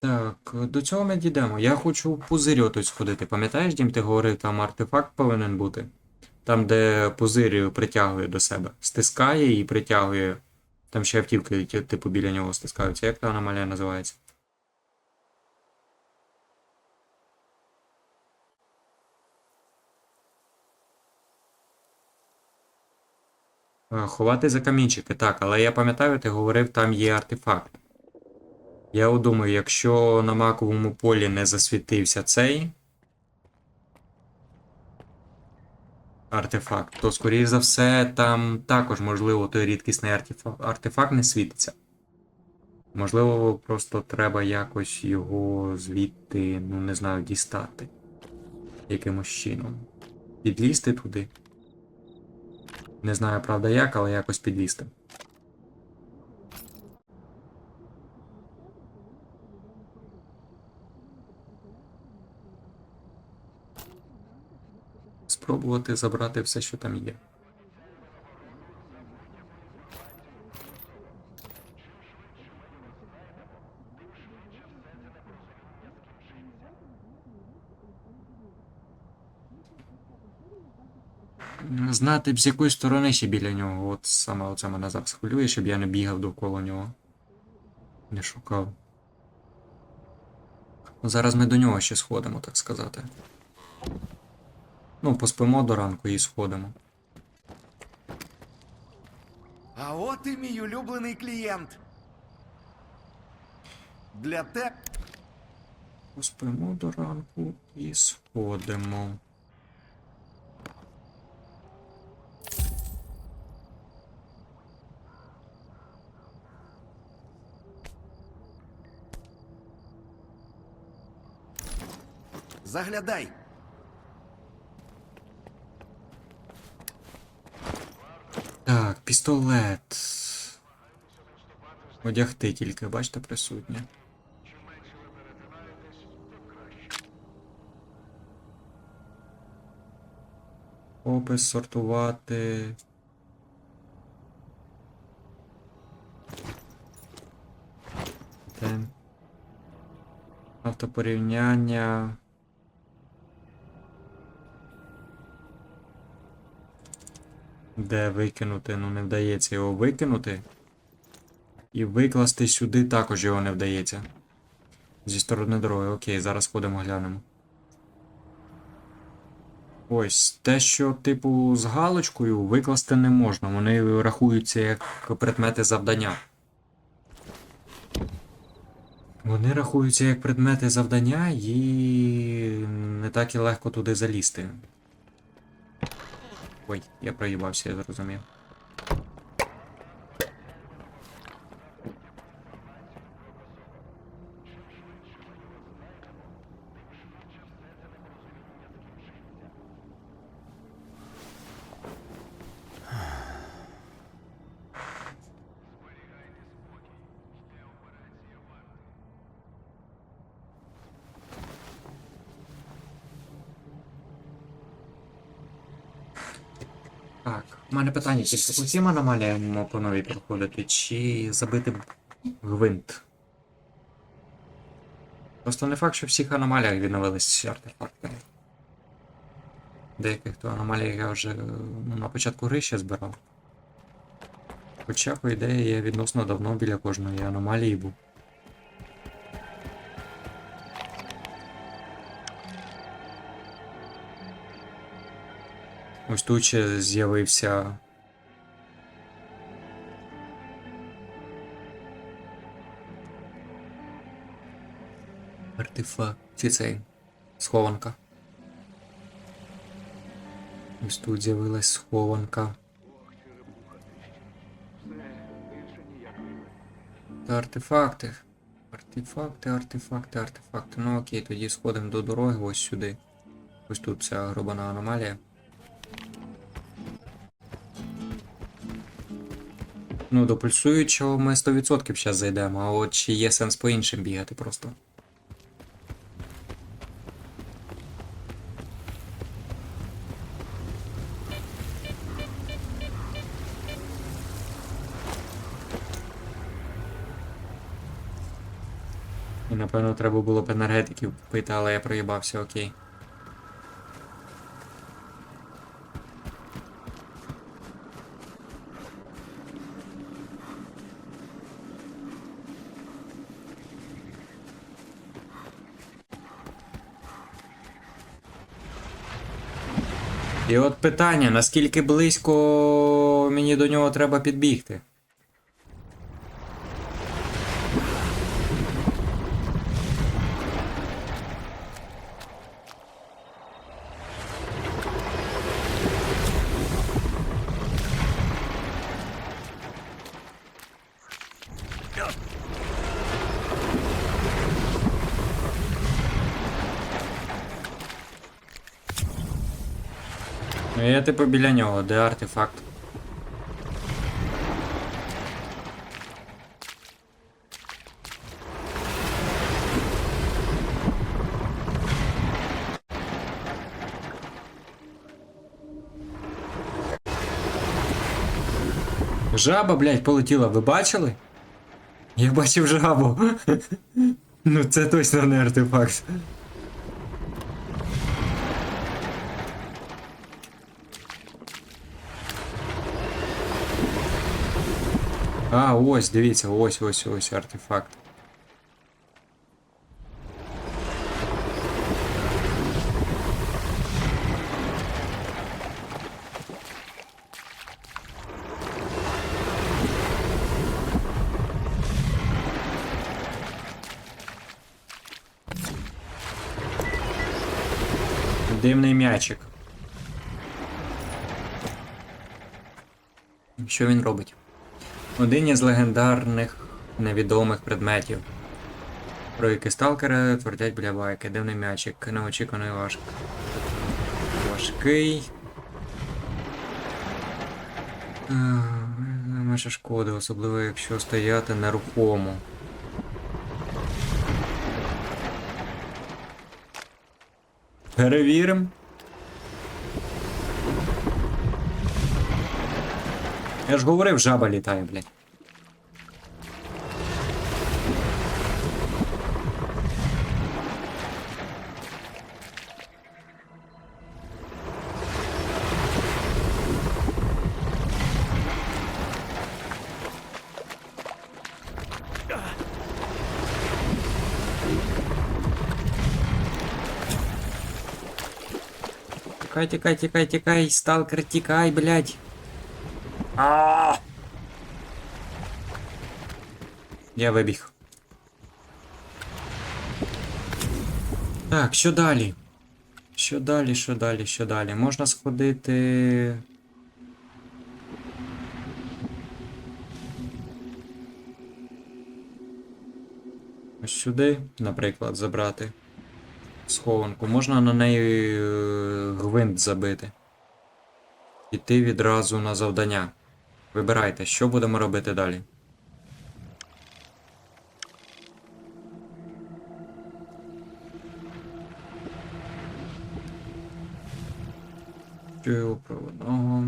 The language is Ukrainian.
Так, до цього ми дійдемо. Я хочу в пузирі отось сходити. Пам'ятаєш, Дім, ти говорив, там артефакт повинен бути? Там, де пузир притягує до себе. Стискає і притягує. Там ще автівки, типу, біля нього стискаються. Як та аномалія називається? Ховати за камінчики, так, але я пам'ятаю, ти говорив, там є артефакт. Я думаю, якщо на маковому полі не засвітився цей артефакт, то, скоріш за все, там також, можливо, той рідкісний артефакт не світиться. Можливо, просто треба якось його звідти, ну не знаю, дістати. Якимось чином. Підлізти туди. Не знаю, правда, як, але якось підлізти. Спробувати забрати все, що там є. Знати б з якої сторони ще біля нього. От саме оце мене зараз хвилює, щоб я не бігав довкола нього. Не шукав. Зараз ми до нього ще сходимо, так сказати. Ну, поспимо до ранку і сходимо. А от і мій улюблений клієнт. Для те. Поспимо до ранку і сходимо. Заглядай. Так, пістолет. Одягти тільки, бачите, присутнє. Опис сортувати. Автопорівняння. Де викинути? Ну не вдається його викинути. І викласти сюди також його не вдається. Зі сторони дороги. Окей, зараз ходимо глянемо. Ось, те, що, типу, з галочкою викласти не можна. Вони рахуються як предмети завдання. Вони рахуються як предмети завдання і не так і легко туди залізти. Ой, я проїбався, я зрозумів. Так, у мене питання тільки по всім аномаліям по новій проходити, чи забити гвинт? Просто не факт, що в всіх аномаліях відновились артефакти. Деяких то аномалій я вже ну, на початку гри ще збирав. Хоча, по ідеї, я відносно давно біля кожної аномалії був. Ось тут ще з'явився. Артефакт. Чи цей? Схованка. Ось тут з'явилась схованка. Та артефакти. Артефакти, артефакти, артефакти. Ну окей, тоді сходимо до дороги ось сюди. Ось тут ця гробана аномалія. Ну, до пульсуючого ми 100% зараз зайдемо, а от чи є сенс по іншим бігати просто. І напевно треба було б енергетиків купити, але я проїбався, окей. І от питання, наскільки близько мені до нього треба підбігти? Ну я типу біля нього, де артефакт. Жаба, блядь, полетіла, ви бачили? Я бачив жабу. ну це точно не артефакт. А, ось, дивіться, ось, ось, ось артефакт. Дивний м'ячик. Що він робить? Один із легендарних невідомих предметів. Про які сталкери твердять біля байки. Дивний м'ячик, неочікуваний важк. Важкий. А, Менше шкоди, особливо якщо стояти нерухомо. Перевіримо. Я ж говорив, жаба літає, блядь. Тікай, тікай, тікай, тікай, сталкер, тікай, блядь. А! Я вибіг. Так, що далі? Що далі, що далі, що далі? Можна сходити. Ось сюди, наприклад, забрати схованку. Можна на неї е, гвинт забити. Іти відразу на завдання. Вибирайте, що будемо робити далі. Чую проводного.